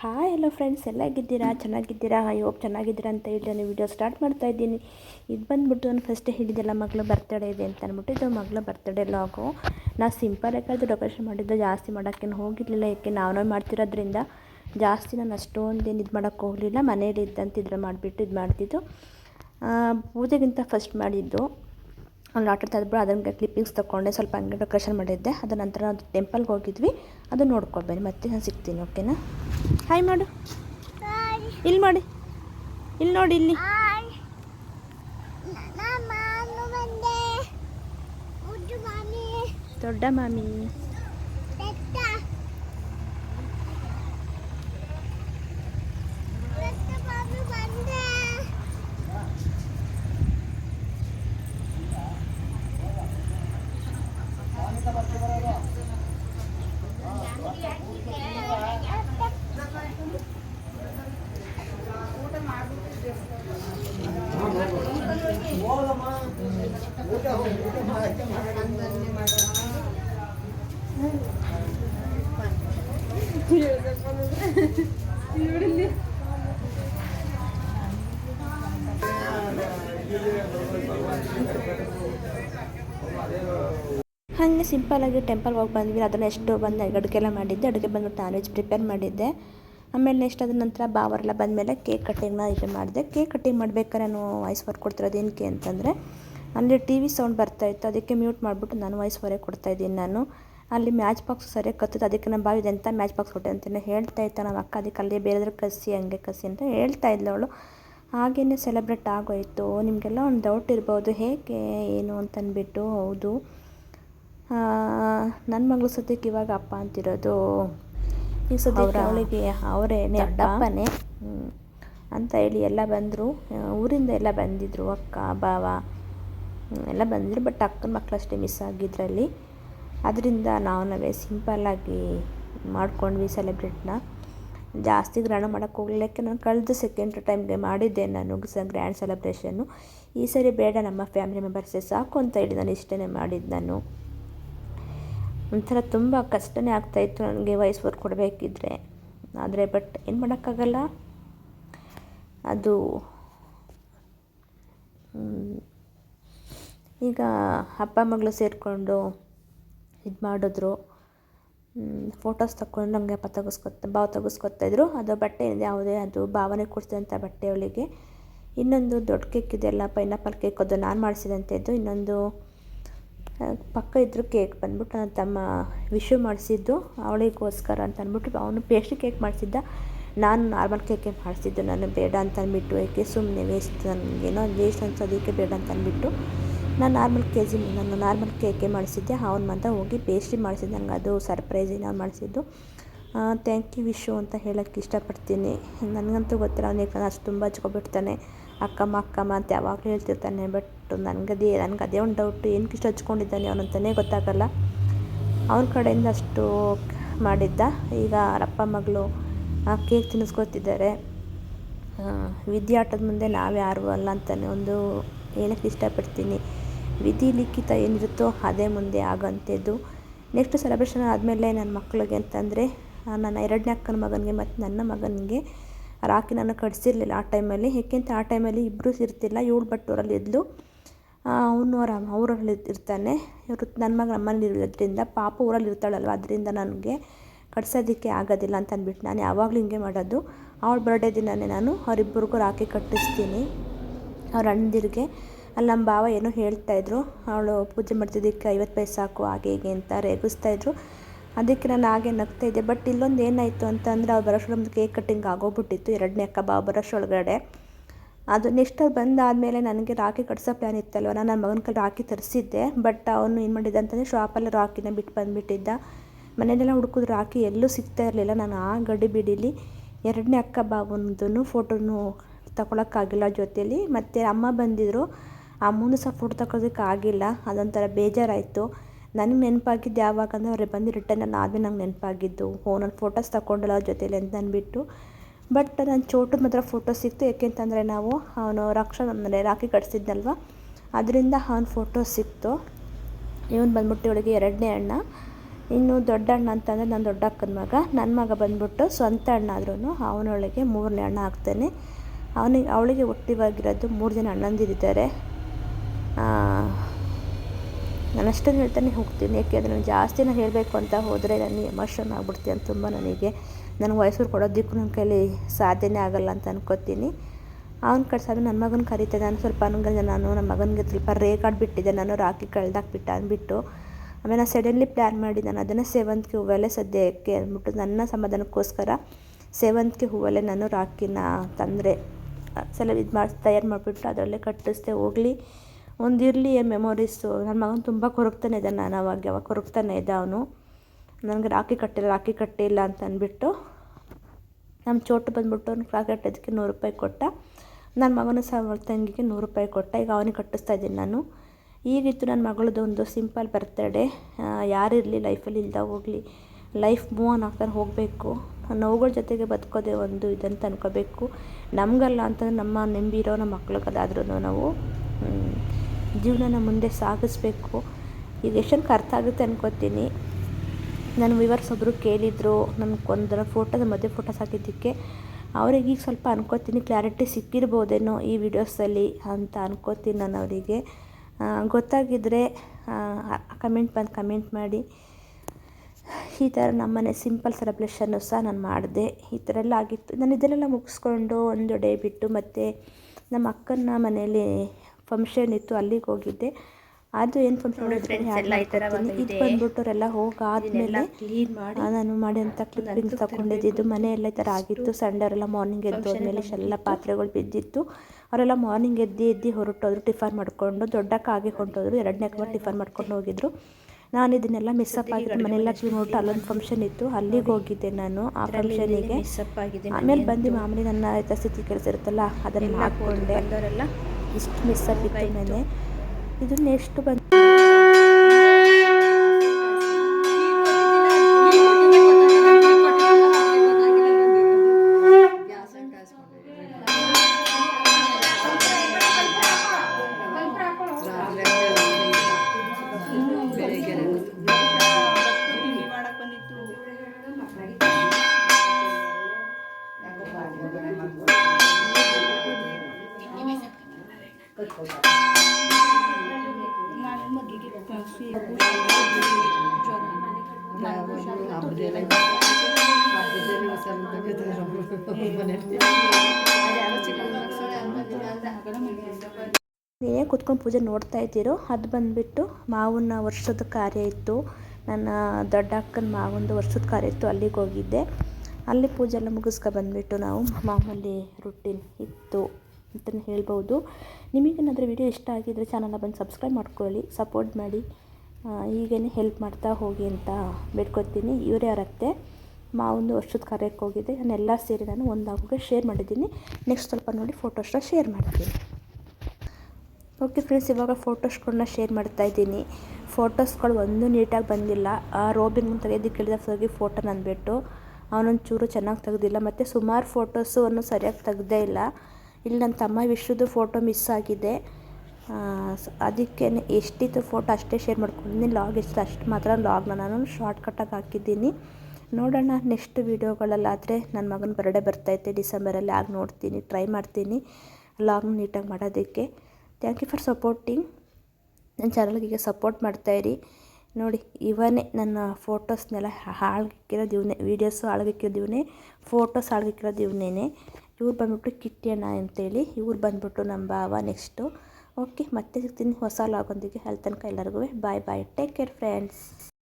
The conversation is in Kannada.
ಹಾಯ್ ಹಲೋ ಫ್ರೆಂಡ್ಸ್ ಎಲ್ಲ ಹೇಗಿದ್ದೀರಾ? ಚೆನ್ನಾಗಿದ್ದೀರಾ? ಐ ಹೋಪ್ ಚೆನ್ನಾಗಿದ್ದೀರಾ ಅಂತ ಹೇಳಿ ನಾನು ವಿಡಿಯೋ ಸ್ಟಾರ್ಟ್ ಮಾಡ್ತಾ ಇದ್ದೀನಿ. ಇದು ಬಂದ್ಬಿಟ್ಟು ನಾನು ಫಸ್ಟೇ ಹೇಳಿದ್ದೆಲ್ಲ ಮಗಳು ಬರ್ತಡೇ ಇದೆ ಅಂತ ಅಂದ್ಬಿಟ್ಟು ಇದು ಮಗಳ ಬರ್ತಡೇ ಲಾಗು ನಾ ಸಿಂಪಲ್ ಯಾಕಂದ್ರೆ ಡೆಕೋರೇಷನ್ ಮಾಡಿದ್ದು ಜಾಸ್ತಿ ಮಾಡೋಕ್ಕೇನು ಹೋಗಿರಲಿಲ್ಲ. ಯಾಕೆ? ನಾವೇ ಮಾಡ್ತಿರೋದ್ರಿಂದ ಜಾಸ್ತಿ ನಾನು ಅಷ್ಟೊಂದೇನು ಇದು ಮಾಡೋಕ್ಕೆ ಹೋಗಲಿಲ್ಲ. ಮನೇಲಿ ಇದ್ದಂತ ಇದ್ರೆ ಮಾಡಿಬಿಟ್ಟು ಇದು ಮಾಡ್ತಿದ್ದು. ಪೂಜೆಗಿಂತ ಫಸ್ಟ್ ಮಾಡಿದ್ದು. ಒಂದು ಆಟ ತೆಗೆದ್ಬಿಟ್ಟು ಅದನ್ನು ಕ್ಲಿಪ್ಪಿಂಗ್ಸ್ ತೊಗೊಂಡೆ ಸ್ವಲ್ಪ ಹಂಗೆ ಡೆಕೋರೇಷನ್ ಮಾಡಿದ್ದೆ. ಅದ ನಂತರ ನಾವು ಟೆಂಪಲ್ಗೆ ಹೋಗಿದ್ವಿ. ಅದು ನೋಡ್ಕೊಳ್ಬೇಡಿ ಮತ್ತೆ ನಾನು ಸಿಗ್ತೀನಿ ಓಕೆನಾ ಹಾಯ್ ಮಾಡು. ಇಲ್ಲಿ ಮಾಡಿ. ಇಲ್ಲಿ ನೋಡಿ ಇಲ್ಲಿ. ದೊಡ್ಡ ಮಾಮಿ ಬೆಟ್ಟ ಬೆಟ್ಟ ಮಾಮಿ ಬಂದೆ ಹಾಗೆ ಸಿಂಪಲಾಗಿ ಟೆಂಪಲ್ಗೆ ಹೋಗಿ ಬಂದ್ವಿ. ಅದನ್ನು ಎಷ್ಟು ಬಂದು ಅಡುಗೆ ಎಲ್ಲ ಮಾಡಿದ್ದೆ. ಅಡುಗೆ ಬಂದ್ಬಿಟ್ಟು ನಾನ್ ವೆಜ್ ಪ್ರಿಪೇರ್ ಮಾಡಿದ್ದೆ. ಆಮೇಲೆ ನೆಕ್ಸ್ಟ್ ಅದ್ರ ನಂತರ ಬಾವರೆಲ್ಲ ಬಂದಮೇಲೆ ಕೇಕ್ ಕಟ್ಟಿಂಗ್ನ ಇದು ಮಾಡಿದೆ. ಕೇಕ್ ಕಟ್ಟಿಂಗ್ ಮಾಡ್ಬೇಕಾದ್ರೆ ನಾನು ವಾಯ್ಸ್ ವರ್ಕ್ ಕೊಡ್ತಿರೋದು ಏನಕ್ಕೆ ಅಂತಂದರೆ, ಅಲ್ಲಿ ಟಿ ವಿ ಸೌಂಡ್ ಬರ್ತಾಯಿತ್ತು ಅದಕ್ಕೆ ಮ್ಯೂಟ್ ಮಾಡಿಬಿಟ್ಟು ನಾನು ವಾಯ್ಸ್ ಹೊರಗೆ ಕೊಡ್ತಾಯಿದ್ದೀನಿ ನಾನು. ಅಲ್ಲಿ ಮ್ಯಾಚ್ ಬಾಕ್ಸ್ ಸರಿಯಾಗಿ ಕತ್ತಿದ್ದು ಅದಕ್ಕೆ ನಮ್ಮ ಬಾವಿ ಅಂತ ಮ್ಯಾಚ್ ಬಾಕ್ಸ್ ಕೊಟ್ಟೆ ಅಂತಲೇ ಹೇಳ್ತಾ ಇತ್ತು. ನಮ್ಮ ಅಕ್ಕ ಅದಕ್ಕೆ ಅಲ್ಲೇ ಬೇರೆದ್ರ ಕಸಿ ಹಂಗೆ ಕಸಿ ಅಂತ ಹೇಳ್ತಾ ಇದ್ಲು ಅವಳು. ಹಾಗೇನೆ ಸೆಲೆಬ್ರೇಟ್ ಆಗೋಯಿತು. ನಿಮಗೆಲ್ಲ ಒಂದು ಡೌಟ್ ಇರ್ಬೋದು. ಹೇಗೆ, ಏನು ಅಂತಂದ್ಬಿಟ್ಟು ಹೌದು. ನನ್ನ ಮಗಳು ಸದ್ಯಕ್ಕೆ ಇವಾಗ ಅಪ್ಪ ಅಂತಿರೋದು. ಈಗ ಸದ್ಯಕ್ಕೆ ಅವಳಿಗೆ ಅವರೇನೆ ಅಪ್ಪನೇ. ಅಂತ ಹೇಳಿ ಎಲ್ಲ ಬಂದರು. ಊರಿಂದ ಎಲ್ಲ ಬಂದಿದ್ದರು ಅಕ್ಕ ಬಾವ ಎಲ್ಲ ಬಂದಿದ್ರು ಬಟ್ ಅಕ್ಕನ ಮಕ್ಕಳಷ್ಟೇ ಮಿಸ್ ಆಗಿದ್ರಲ್ಲಿ. ಅದರಿಂದ ನಾವು ನಾವೇ ಸಿಂಪಲ್ಲಾಗಿ ಮಾಡ್ಕೊಂಡ್ವಿ ಸೆಲೆಬ್ರೇಟ್ನ ಜಾಸ್ತಿ ಗ್ರ್ಯಾಂಡ್ ಮಾಡೋಕ್ಕೆ ಹೋಗ್ಲಿಕ್ಕೆ ನಾನು ಕಳೆದ ಸೆಕೆಂಡ್ ಟೈಮ್ಗೆ ಮಾಡಿದ್ದೆ ನಾನು ಸ ಗ್ರ್ಯಾಂಡ್ ಸೆಲೆಬ್ರೇಷನ್ನು ಈ ಸರಿ ಬೇಡ ನಮ್ಮ ಫ್ಯಾಮಿಲಿ ಮೆಂಬರ್ಸೇ ಸಾಕು ಅಂತ ಹೇಳಿ ನಾನು ಇಷ್ಟೇ ಮಾಡಿದ್ದು ನಾನು. ಒಂಥರ ತುಂಬ ಕಷ್ಟನೇ ಆಗ್ತಾಯಿತ್ತು ನನಗೆ ವಾಯ್ಸ್ ವರ್ಕ್ ಕೊಡಬೇಕಿದ್ರೆ ಆದರೆ ಬಟ್ ಏನು ಮಾಡೋಕ್ಕಾಗಲ್ಲ. ಅದು ಈಗ ಅಪ್ಪ ಮಗಳು ಸೇರಿಕೊಂಡು ಇದು ಮಾಡಿದ್ರು. ಫೋಟೋಸ್ ತಗೊಂಡು ನಮಗೆ ಅಪ್ಪ ತೆಗೆಸ್ಕೊತ ಬಾವ ತೆಗೆಸ್ಕೊತಾಯಿದ್ರು ಅದು ಬಟ್ಟೆ ಯಾವುದೇ ಅದು ಭಾವನೆ ಕೊಡ್ತಿದ್ದಂಥ ಬಟ್ಟೆ ಅವಳಿಗೆ. ಇನ್ನೊಂದು ದೊಡ್ಡ ಕೇಕ್ ಇದೆಯಲ್ಲ ಪೈನಾಪಲ್ ಕೇಕ್ ಅದು ನಾನು ಮಾಡಿಸಿದಂಥದ್ದು ಇನ್ನೊಂದು ಪಕ್ಕ ಇದ್ರು ಕೇಕ್ ಬಂದ್ಬಿಟ್ಟು ತಮ್ಮ ವಿಶು ಮಾಡಿಸಿದ್ದು, ಅವಳಿಗೋಸ್ಕರ ಅಂತ ಅಂದ್ಬಿಟ್ಟು ಅವನು ಪೇಸ್ಟ್ರಿ ಕೇಕ್ ಮಾಡಿಸಿದ್ದ. ನಾನು ನಾರ್ಮಲ್ ಕೇಕೆ ಮಾಡಿಸಿದ್ದು, ನಾನು ಬೇಡ ಅಂತ ಅಂದ್ಬಿಟ್ಟು, ಏಕೆ ಸುಮ್ಮನೆ ವೇಸ್ಟ್ ನನಗೇನೋ ವೇಸ್ಟ್ ಅನ್ಸೋದಕ್ಕೆ ಬೇಡ ಅಂತ ಅಂದ್ಬಿಟ್ಟು ನಾನು ನಾರ್ಮಲ್ ಕೆ ಜಿ ನಾನು ನಾರ್ಮಲ್ ಕೇಕೆ ಮಾಡಿಸಿದ್ದೆ. ಅವ್ನು ಮಂತ ಹೋಗಿ ಪೇಸ್ಟ್ರಿ ಮಾಡಿಸಿದ್ದೆ ನನಗೆ ಅದು ಸರ್ಪ್ರೈಸ್ ಏನೋ ಮಾಡಿಸಿದ್ದು. ಥ್ಯಾಂಕ್ ಯು ವಿಶು ಅಂತ ಹೇಳೋಕ್ಕೆ ಇಷ್ಟಪಡ್ತೀನಿ. ನನಗಂತೂ ಗೊತ್ತಿಲ್ಲ ಅವನಿಗೆ ಅಷ್ಟು ತುಂಬ ಹಚ್ಕೊಬಿಡ್ತಾನೆ ಅಕ್ಕಮ್ಮ ಅಕ್ಕಮ್ಮ ಅಂತ ಯಾವಾಗಲೂ ಹೇಳ್ತಿರ್ತಾನೆ ಬಟ್ ನನಗದೇ ನನಗೆ ಅದೇ ಒಂದು ಡೌಟ್ ಏನಕ್ಕೆ ಇಷ್ಟು ಹಚ್ಕೊಂಡಿದ್ದಾನೆ ಅವನಂತಲೇ ಗೊತ್ತಾಗಲ್ಲ. ಅವನ ಕಡೆಯಿಂದ ಅಷ್ಟು ಮಾಡಿದ್ದ. ಈಗ ಅವರಪ್ಪ ಮಗಳು ಕೇಕ್ ತಿನ್ನಿಸ್ಕೊತಿದ್ದಾರೆ ವಿದ್ಯಾಟದ ಮುಂದೆ ನಾವು ಯಾರು ಅಲ್ಲ ಅಂತಲೇ ಒಂದು ಹೇಳಕ್ಕೆ ಇಷ್ಟಪಡ್ತೀನಿ. ವಿಧಿ ಲಿಖಿತ ಏನಿರುತ್ತೋ ಅದೇ ಮುಂದೆ ಆಗೋಂಥದ್ದು. ನೆಕ್ಸ್ಟ್ ಸೆಲೆಬ್ರೇಷನ್ ಆದಮೇಲೆ ನನ್ನ ಮಕ್ಕಳಿಗೆ ಅಂತಂದರೆ ನನ್ನ ಎರಡನೇ ಅಕ್ಕನ ಮಗನಿಗೆ ಮತ್ತು ನನ್ನ ಮಗನಿಗೆ ರಾಖಿ ನಾನು ಕಟ್ಸಿರಲಿಲ್ಲ ಆ ಟೈಮಲ್ಲಿ ಏಕೆಂತ ಆ ಟೈಮಲ್ಲಿ ಇಬ್ಬರೂ ಇರ್ತಿಲ್ಲ ಏಳು ಬಟ್ಟೂರಲ್ಲಿ ಇದ್ಲು. ಅವನು ಅವ್ರ ಅವ್ರಲ್ಲಿ ಇರ್ತಾನೆ. ಇವರು ನನ್ನ ಮಗ ನಮ್ಮಲ್ಲಿ ಇರೋದ್ರಿಂದ ಪಾಪ ಊರಲ್ಲಿ ಇರ್ತಾಳಲ್ವ? ಅದರಿಂದ ನನಗೆ ಕಟ್ಸೋದಕ್ಕೆ ಆಗೋದಿಲ್ಲ ಅಂತ ಅಂದ್ಬಿಟ್ಟು ನಾನು ಯಾವಾಗಲೂ ಹಿಂಗೆ ಮಾಡೋದು. ಅವಳ ಬರ್ಡೇ ದಿನವೇ ನಾನು ಅವರಿಬ್ಬರಿಗೂ ರಾಖಿ ಕಟ್ಟಿಸ್ತೀನಿ. ಅವ್ರ ಅಣ್ಣದಿರಿಗೆ. ಅಲ್ಲಿ ನಮ್ಮ ಭಾವ ಏನೋ ಹೇಳ್ತಾಯಿದ್ರು ಅವಳು ಪೂಜೆ ಮಾಡ್ತಿದ್ದಕ್ಕೆ ಐವತ್ತು ಪೈಸೆ ಸಾಕು, ಹಾಗೆ ಹೀಗೆ ಅಂತ ರೇಗಿಸ್ತಾಯಿದ್ರು ಅದಕ್ಕೆ ನಾನು ಹಾಗೆ ನಗ್ತಾ ಇದ್ದೆ. ಬಟ್ ಇಲ್ಲೊಂದು ಏನಾಯಿತು ಅಂತಂದರೆ ಅವ್ರು ಬರೋಷ್ಟೊಳಗೆ ಕೇಕ್ ಕಟ್ಟಿಂಗ್ ಆಗೋಗ್ಬಿಟ್ಟಿತ್ತು. ಎರಡನೇ ಅಕ್ಕ ಬಾವ ಬರೋಷ್ಟೊಳಗಡೆ ಅದು ನೆಕ್ಸ್ಟ್ ಅದು ಬಂದಾದಮೇಲೆ ನನಗೆ ರಾಖಿ ಕಟ್ಸೋ ಪ್ಲ್ಯಾನ್ ಇತ್ತಲ್ವ, ನಾನು ನನ್ನ ಮಗನ ಕೈಲಿ ರಾಖಿ ತರಿಸಿದ್ದೆ ಬಟ್ ಅವನು ಏನು ಮಾಡಿದ್ದ ಅಂತಂದರೆ ಶಾಪಲ್ಲಿ ರಾಖಿನ ಬಿಟ್ಟು ಬಂದುಬಿಟ್ಟಿದ್ದ. ಮನೆಯಲ್ಲೆಲ್ಲ ಹುಡುಕಿದ್ರು ರಾಖಿ ಎಲ್ಲೂ ಸಿಗ್ತಾ ಇರಲಿಲ್ಲ, ನಾನು ಆ ಗಡಿ ಬಿಡಿಲಿ. ಎರಡನೇ ಅಕ್ಕ ಬಾವನದೂ ಫೋಟೋನು ತಗೊಳಕ್ಕಾಗಿಲ್ಲ ಜೊತೆಯಲ್ಲಿ ಮತ್ತು ಅಮ್ಮ ಬಂದಿದ್ದರು ಅಮ್ಮನೂ ಸಹ ಫೋಟೋ ತಗೊಳೋದಕ್ಕೆ ಆಗಿಲ್ಲ, ಅದೊಂಥರ ಬೇಜಾರಾಯಿತು. ನನಗೆ ನೆನಪಾಗಿದ್ದು ಯಾವಾಗ ಅಂದರೆ ಅವ್ರಿಗೆ ಬಂದು ರಿಟರ್ನ್ ನಾನು ಆದಮೇಲೆ ನಂಗೆ ನೆನಪಾಗಿದ್ದು, ಓ ಫೋಟೋಸ್ ತಗೊಂಡಲ್ಲ ಅವ್ರ ಜೊತೆಯಲ್ಲಿ ಅಂತ ಅಂದ್ಬಿಟ್ಟು ಬಟ್ ನನ್ನ ಚೋಟದ ಮಾತ್ರ ಫೋಟೋ ಸಿಕ್ತು. ಏಕೆಂತಂದರೆ ನಾವು ಅವನು ರಾಕ್ಷ ಅಂದರೆ ರಾಖಿ ಕಟ್ಸಿದ್ನಲ್ವ? ಅದರಿಂದ ಅವನ ಫೋಟೋ ಸಿಕ್ತು. ಇವನು ಬಂದ್ಬಿಟ್ಟು ಇವಳಿಗೆ ಎರಡನೇ ಅಣ್ಣ. ಇನ್ನು ದೊಡ್ಡ ಅಣ್ಣ ಅಂತಂದರೆ ನನ್ನ ದೊಡ್ಡ ಅಕ್ಕನ ಮಗ. ನನ್ನ ಮಗ ಬಂದ್ಬಿಟ್ಟು ಸ್ವಂತ ಅಣ್ಣ ಆದ್ರೂ ಅವನೊಳಗೆ ಮೂರನೇ ಅಣ್ಣ ಹಾಕ್ತಾನೆ ಅವನಿಗೆ, ಅವಳಿಗೆ ಒಟ್ಟಿವಾಗಿರೋದು ಮೂರು ಜನ ಅಣ್ಣಂದಿರಿದ್ದಾರೆ. ನಾನು ಅಷ್ಟನ್ನು ಹೇಳ್ತಾನೆ ಹೋಗ್ತೀನಿ. ಯಾಕೆ ನಾನು ಜಾಸ್ತಿ ನಾನು ಹೇಳಬೇಕು ಅಂತ ಹೋದರೆ ನಾನು ಎಮೋಷನ್ ಆಗ್ಬಿಡ್ತೀನಿ ತುಂಬ ನನಗೆ. ನನ್ನ ವಯಸ್ಸೂರು ಕೊಡೋದಕ್ಕೂ ನನ್ನ ಕೈಲಿ ಸಾಧ್ಯನೇ ಆಗಲ್ಲ ಅಂತ ಅನ್ಕೋತೀನಿ. ಅವ್ನ ಕಳ್ಸಾದ್ರೆ ನನ್ನ ಮಗನ ಕರೀತೆ ನಾನು ಸ್ವಲ್ಪ ಅನ್ಗಂಜ ನಾನು ನಮ್ಮ ಮಗನಿಗೆ ಸ್ವಲ್ಪ ರೇಗಾಡ್ಬಿಟ್ಟಿದ್ದೆ. ನಾನು ರಾಖಿ ಕಳ್ದಾಕ್ಬಿಟ್ಟು ಅಂದ್ಬಿಟ್ಟು. ಆಮೇಲೆ ನಾನು ಸಡನ್ಲಿ ಪ್ಲ್ಯಾನ್ ಮಾಡಿ ನಾನು ಅದನ್ನು ಸೇವಂತಿಗೆ ಹೂವಲ್ಲೇ ಸದ್ಯಕ್ಕೆ ಅಂದ್ಬಿಟ್ಟು ನನ್ನ ಸಮಾಧಾನಕ್ಕೋಸ್ಕರ ಸೇವಂತಿಗೆ ಹೂವಲ್ಲೇ ನಾನು ರಾಕಿನ ತಂದರೆ. ಸಲ ಇದು ಮಾಡಿ ತಯಾರು ಮಾಡಿಬಿಟ್ಟು ಅದರಲ್ಲೇ ಕಟ್ಟಿಸ್ದೆ ಹೋಗಲಿ. ಒಂದಿರಲಿ ಮೆಮೊರೀಸು ನನ್ನ ಮಗನ ತುಂಬ ಕೊರಗ್ತಾನೆ ಇದ್ದ ನಾನು ಅವಾಗ ಯಾವಾಗ ಕೊರಗ್ತಾನೆ ಇದ್ದ ಅವನು. ನನಗೆ ರಾಖಿ ಕಟ್ಟಿಲ್ಲ ರಾಖಿ ಕಟ್ಟಿಲ್ಲ ಅಂತ ಅಂದ್ಬಿಟ್ಟು ನಮ್ಮ ಚೋಟು ಬಂದ್ಬಿಟ್ಟು ಅವ್ನು ರಾಖಿ ಕಟ್ಟೋದಕ್ಕೆ ನೂರು ರೂಪಾಯಿ ಕೊಟ್ಟ. ನನ್ನ ಮಗನ ಸಹ ತಂಗಿಗೆ ನೂರು ರೂಪಾಯಿ ಕೊಟ್ಟ. ಈಗ ಅವನಿಗೆ ಕಟ್ಟಿಸ್ತಾ ಇದ್ದೀನಿ ನಾನು. ಈಗಿತ್ತು ನನ್ನ ಮಗಳದ್ದು ಒಂದು ಸಿಂಪಲ್ ಬರ್ತಡೇ ಯಾರಿರಲಿ ಲೈಫಲ್ಲಿ ಇಲ್ದ ಹೋಗಲಿ. ಲೈಫ್ ಮೂವ್ ಆನ್ ಆಗ್ತಾನೆ ಹೋಗಬೇಕು. ನೋವುಗಳ ಜೊತೆಗೆ ಬದುಕೋದೇ ಒಂದು ಇದಂತ ಅನ್ಕೋಬೇಕು. ನಮಗಲ್ಲ ಅಂತಂದ್ರೆ ನಮ್ಮ ನೆಂಬಿರೋ ನಮ್ಮ ಮಕ್ಳಿಗದಾದ್ರೂ ನಾವು ಜೀವನನ ಮುಂದೆ ಸಾಗಿಸ್ಬೇಕು. ಈಗ ಎಷ್ಟೊಂದು ಅರ್ಥ ಆಗುತ್ತೆ ಅನ್ಕೋತೀನಿ. ನನ್ನ ವಿವರ್ಸ್ ಒಬ್ಬರು ಕೇಳಿದರು ನನಗೆ ಒಂದು ಫೋಟೋದ ಮದುವೆ ಫೋಟೋಸ್ ಹಾಕಿದ್ದಕ್ಕೆ ಅವ್ರಿಗೆ ಈಗ ಸ್ವಲ್ಪ ಅನ್ಕೋತೀನಿ, ಕ್ಲಾರಿಟಿ ಸಿಕ್ಕಿರ್ಬೋದೇನೋ ಈ ವಿಡಿಯೋಸಲ್ಲಿ ಅಂತ ಅನ್ಕೋತೀನಿ ನಾನು ಅವರಿಗೆ. ಗೊತ್ತಾಗಿದ್ದರೆ ಕಮೆಂಟ್ ಬಂದು ಕಮೆಂಟ್ ಮಾಡಿ. ಈ ಥರ ನಮ್ಮನೆ ಸಿಂಪಲ್ ಸೆಲೆಬ್ರೇಷನ್ನು ಸಹ ನಾನು ಮಾಡಿದೆ. ಈ ಥರ ಎಲ್ಲ ಆಗಿತ್ತು. ನಾನು ಇದನ್ನೆಲ್ಲ ಮುಗಿಸ್ಕೊಂಡು ಒಂದು ಡೇ ಬಿಟ್ಟು ಮತ್ತು ನಮ್ಮ ಅಕ್ಕನ ಮನೇಲಿ ಫಂಕ್ಷನ್ ಇತ್ತು ಅಲ್ಲಿಗೆ ಹೋಗಿದ್ದೆ. ಅದು ಏನು ಫಂಕ್ಷನ್ ಇದು ಬಂದ್ಬಿಟ್ಟವರೆಲ್ಲ ಹೋಗಾದ್ಮೇಲೆ ನಾನು ಮಾಡಿದಂಥ ಕ್ಲಿಪ್ಪಿಂಗ್ ತಗೊಂಡಿದ್ದು ಮನೆ ಎಲ್ಲ ಈ ಥರ ಆಗಿತ್ತು. ಸಂಡೆ ಅವರೆಲ್ಲ ಮಾರ್ನಿಂಗ್ ಎದ್ದು ಹೋದ್ಮೇಲೆ ಎಲ್ಲ ಪಾತ್ರೆಗಳು ಬಿದ್ದಿತ್ತು. ಅವರೆಲ್ಲ ಮಾರ್ನಿಂಗ್ ಎದ್ದು ಎದ್ದು ಹೊರಟೋದ್ರು ಟಿಫನ್ ಮಾಡಿಕೊಂಡು ದೊಡ್ಡಕ್ಕ ಆಗಿ ಹೊಂಟೋದ್ರು ಎರಡನೇ ಕವರ್ ಟಿಫನ್ ಮಾಡ್ಕೊಂಡು ಹೋಗಿದ್ರು. ನಾನು ಇದನ್ನೆಲ್ಲ ಮಿಸ್ಅಪ್ ಆಗಿದ್ದು. ಮನೆಯೆಲ್ಲ ಕ್ಲೀನ್ ಹೊರಟು ಅಲ್ಲೊಂದು ಫಂಕ್ಷನ್ ಇತ್ತು. ಅಲ್ಲಿಗೆ ಹೋಗಿದ್ದೆ ನಾನು ಆ ಫಂಕ್ಷನಿಗೆ ಆಮೇಲೆ ಬಂದು ಮಾಮೂಲಿ ನನ್ನ ಸ್ಥಿತಿ ಕೆಲಸ ಇರುತ್ತಲ್ಲ ಅದನ್ನು ಹಾಕ್ಕೊಂಡೆ ಇಷ್ಟು ಮಿಸ್ಸಾಗಿತ್ತು ನೆನೆ ಇದು ನೆಕ್ಸ್ಟ್ ಬಂದು ಕುತ್ಕೊಂಡು ಪೂಜೆ ನೋಡ್ತಾ ಇದ್ದೀರೋ? ಅದು ಬಂದ್ಬಿಟ್ಟು ಮಾವನ ವರ್ಷದ ಕಾರ್ಯ ಇತ್ತು. ನನ್ನ ದೊಡ್ಡ ಅಕ್ಕನ ಮಾವಂದು ವರ್ಷದ ಕಾರ್ಯ ಇತ್ತು. ಅಲ್ಲಿಗೆ ಹೋಗಿದ್ದೆ. ಅಲ್ಲಿ ಪೂಜೆ ಎಲ್ಲ ಮುಗಿಸ್ಕೊ ಬಂದುಬಿಟ್ಟು ನಾವು ಮಾಮೂಲಿ ರುಟೀನ್ ಇತ್ತು. ಅಂತಲೇ ಹೇಳ್ಬೋದು. ನಿಮಗೇನಾದರೂ ವಿಡಿಯೋ ಇಷ್ಟ ಆಗಿದ್ದರೆ ಚಾನಲ್ನ ಬಂದು ಸಬ್ಸ್ಕ್ರೈಬ್ ಮಾಡ್ಕೊಳ್ಳಿ ಸಪೋರ್ಟ್ ಮಾಡಿ. ಹೀಗೇ ಹೆಲ್ಪ್ ಮಾಡ್ತಾ ಹೋಗಿ ಅಂತ ಬೇಡ್ಕೊತೀನಿ. ಇವರೇ ಅವರತ್ತೆ ಮಾವೊಂದು ವರ್ಷದ ಕಾರ್ಯಕ್ಕೆ ಹೋಗಿದ್ದೆ ನಾನೆಲ್ಲ ಸೇರಿ ನಾನು ಒಂದು ಶೇರ್ ಮಾಡಿದ್ದೀನಿ. ನೆಕ್ಸ್ಟ್ ಸ್ವಲ್ಪ ನೋಡಿ ಫೋಟೋಸ್ನ ಶೇರ್ ಮಾಡ್ತೀನಿ. ಓಕೆ ಫ್ರೆಂಡ್ಸ್ ಇವಾಗ ಫೋಟೋಸ್ಗಳನ್ನ ಶೇರ್ ಮಾಡ್ತಾ ಇದ್ದೀನಿ. ಫೋಟೋಸ್ಗಳು ಒಂದು ನೀಟಾಗಿ ಬಂದಿಲ್ಲ. ಆ ರೋಬಿನ್ ತೆಗೆಯೋದಕ್ಕೆ ಹೇಳಿದ ಹೋಗಿ ಫೋಟೋ ನಂದ್ಬಿಟ್ಟು ಅವನೊಂದು ಚೂರು ಚೆನ್ನಾಗಿ ತೆಗೆದಿಲ್ಲ. ಮತ್ತು ಸುಮಾರು ಫೋಟೋಸು ಅನ್ನು ಸರಿಯಾಗಿ ತೆಗ್ದೇ ಇಲ್ಲ. ಇಲ್ಲಿ ನನ್ನ ತಮ್ಮ ವಿಶ್ವದು ಫೋಟೋ ಮಿಸ್ ಆಗಿದೆ ಅದಕ್ಕೆ ಎಷ್ಟಿತ್ತು ಫೋಟೋ ಅಷ್ಟೇ ಶೇರ್ ಮಾಡ್ಕೊಂಡಿದ್ದೀನಿ ಲಾಗ್ ಎಷ್ಟು ಅಷ್ಟು ಮಾತ್ರ ಲಾಗ್ನ ನಾನು ಶಾರ್ಟ್ಕಟಾಗಿ ಹಾಕಿದ್ದೀನಿ ನೋಡೋಣ ನೆಕ್ಸ್ಟ್ ವೀಡಿಯೋಗಳಲ್ಲಾದರೆ ನನ್ನ ಮಗನ ಬರ್ಡೇ ಬರ್ತೈತೆ ಡಿಸೆಂಬರಲ್ಲಿ ಆಗ ನೋಡ್ತೀನಿ ಟ್ರೈ ಮಾಡ್ತೀನಿ ಲಾಗ್ನ ನೀಟಾಗಿ ಮಾಡೋದಕ್ಕೆ ಥ್ಯಾಂಕ್ ಯು ಫಾರ್ ಸಪೋರ್ಟಿಂಗ್ ನನ್ನ ಚಾನಲ್ಗೆ ಸಪೋರ್ಟ್ ಮಾಡ್ತಾಯಿರಿ ನೋಡಿ ಇವನೇ ನನ್ನ ಫೋಟೋಸ್ನೆಲ್ಲ ಹಾಳ್ಗಿಕ್ಕಿರೋದು ಇವನೇ ವೀಡಿಯೋಸು ಹಾಳ್ಗಿಕ್ಕಿರೋದು ಇವನೇ ಫೋಟೋಸ್ ಹಾಳ್ಗಿಕ್ಕಿರೋದು ಇವ್ರು ಬಂದ್ಬಿಟ್ಟು ಕಿಟ್ಟಿ ಅಣ್ಣ ಅಂತೇಳಿ, ಇವ್ರು ಬಂದ್ಬಿಟ್ಟು ನಮ್ಮ ಭಾವ ನೆಕ್ಸ್ಟು ಓಕೆ ಮತ್ತೆ ಸಿಗ್ತೀನಿ ಹೊಸ ಲಾಗೊಂದಿಗೆ ಅಲ್ಲಿ ತನಕ ಎಲ್ಲರಿಗೂ bye bye take care friends